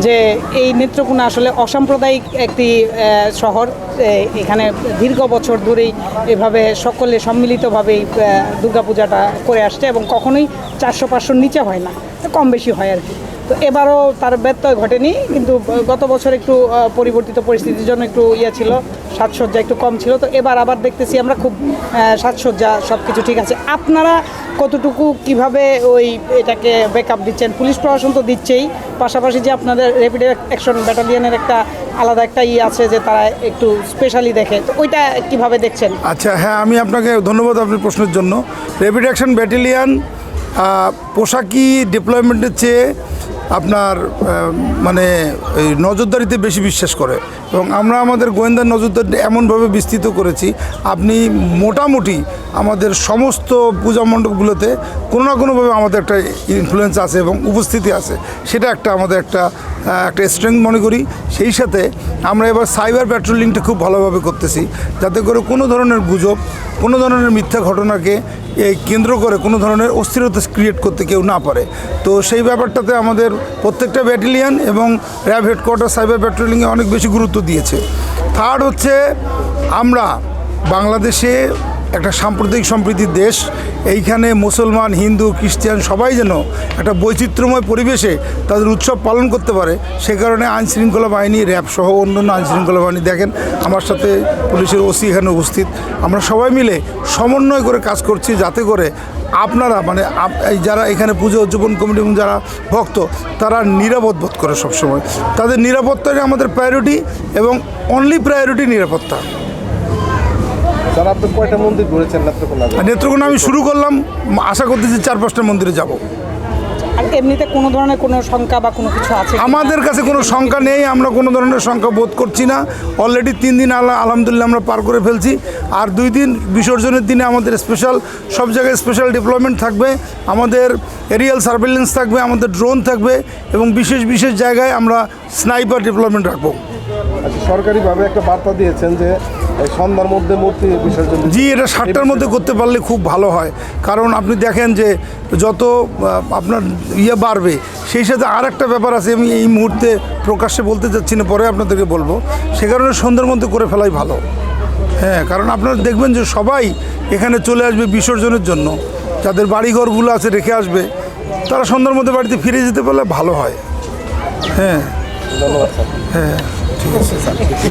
যে এই নেত্রকোনা আসলে অসাম্প্রদায়িক একটি শহর এখানে দীর্ঘ বছর ধরেই এভাবে সকলে সম্মিলিতভাবেই দুর্গাপূজাটা করে আসছে এবং কখনোই চারশো পাঁচশোর নিচে হয় না কম বেশি হয় আর কি। তো এবারও তার ব্যত্যয় ঘটেনি, কিন্তু গত বছর একটু পরিবর্তিত পরিস্থিতির জন্য একটু ইয়ে ছিল, সাজসজ্জা একটু কম ছিল। তো এবার আবার দেখতেছি আমরা খুব সাজসজ্জা সব কিছু ঠিক আছে। আপনারা কতটুকু কীভাবে ওই এটাকে ব্যাকআপ দিচ্ছেন? পুলিশ প্রশাসন তো দিচ্ছেই, পাশাপাশি যে আপনাদের র্যাপিড অ্যাকশন ব্যাটালিয়নের একটা আলাদা একটা ই আছে যে তারা একটু স্পেশালি দেখে, তো ওইটা কীভাবে দেখছেন? আচ্ছা হ্যাঁ আমি আপনাকে ধন্যবাদ আপনার প্রশ্নের জন্য। র্যাপিড অ্যাকশন ব্যাটালিয়ান পোশাকি ডিপ্লয়মেন্টের চেয়ে আপনার মানে নজরদারিতে বেশি বিশ্বাস করে। এবং আমরা আমাদের গোয়েন্দার নজরদারি এমনভাবে বিস্তৃত করেছি, আপনি মোটামুটি আমাদের সমস্ত পূজা মণ্ডপগুলোতে কোনো না কোনোভাবে আমাদের একটা ইনফ্লুয়েন্স আছে এবং উপস্থিতি আছে। সেটা একটা আমাদের একটা একটা স্ট্রেংথ মনে করি। সেই সাথে আমরা এবার সাইবার প্যাট্রোলিংটা খুব ভালোভাবে করতেছি, যাতে করে কোনো ধরনের গুজব, কোনো ধরনের মিথ্যা ঘটনাকে এই কেন্দ্র করে কোনো ধরনের অস্থিরতা ক্রিয়েট করতে কেউ না পারে। তো সেই ব্যাপারটাতে আমাদের প্রত্যেকটা ব্যাটালিয়ান এবং র্যাব হেডকোয়ার্টার সাইবার প্যাট্রোলিংয়ে অনেক বেশি গুরুত্ব দিয়েছে। থার্ড হচ্ছে, আমরা বাংলাদেশে একটা সাম্প্রদায়িক সম্প্রীতির দেশ। এইখানে মুসলমান, হিন্দু, খ্রিস্টান সবাই যেন একটা বৈচিত্র্যময় পরিবেশে তাদের উৎসব পালন করতে পারে। সে কারণে আইন শৃঙ্খলা বাহিনী, র্যাব সহ অন্যান্য আইন শৃঙ্খলা বাহিনী দেখেন, আমার সাথে পুলিশের ওসি এখানে উপস্থিত। আমরা সবাই মিলে সমন্বয় করে কাজ করছি যাতে করে আপনারা মানে যারা এখানে পুজো উদযাপন কমিটি এবং যারা ভক্ত, তারা নিরাপদ বোধ করে সবসময়। তাদের নিরাপত্তাই আমাদের প্রায়োরিটি এবং অনলি প্রায়োরিটি নিরাপত্তা। স্যার আপনি কয়টা মন্দির ঘুরেছেন নেত্রকোনা নেত্রকোনা আমি শুরু করলাম আশা করতেছি চার পাঁচটা মন্দিরে যাব। আর এমনিতে কোনো ধরনের কোনো শঙ্কা বা কোনো কিছু আছে আমাদের কাছে কোনো শঙ্কা নেই আমরা কোনো ধরনের শঙ্কা বোধ করছি না। অলরেডি তিন দিন আল্লাহ আলহামদুলিল্লাহ আমরা পার করে ফেলছি। আর দুই দিন বিসর্জনের দিনে আমাদের স্পেশাল সব জায়গায় স্পেশাল ডেভেলপমেন্ট থাকবে। আমাদের এরিয়াল সার্ভেলেন্স থাকবে আমাদের ড্রোন থাকবে এবং বিশেষ বিশেষ জায়গায় আমরা স্নাইপার ডেভেলপমেন্ট রাখব। সরকারিভাবে একটা বার্তা দিয়েছেন যে সন্ধ্যার মধ্যে মূর্তি বিসর্জন জি, এটা সাতটার মধ্যে করতে পারলে খুব ভালো হয়। কারণ আপনি দেখেন যে যত আপনার ইয়ে বাড়বে, সেই সাথে আর একটা ব্যাপার আছে, আমি এই মুহূর্তে প্রকাশ্যে বলতে চাচ্ছি না, পরে আপনাদেরকে বলব। সে কারণে সন্ধ্যার মধ্যে করে ফেলাই ভালো। হ্যাঁ কারণ আপনারা দেখবেন যে সবাই এখানে চলে আসবে বিসর্জনের জন্য। যাদের বাড়িঘরগুলো আছে রেখে আসবে, তারা সন্ধ্যার মধ্যে বাড়িতে ফিরে যেতে পারলে ভালো হয়। হ্যাঁ। ধন্যবাদ স্যার। হ্যাঁ ঠিক আছে।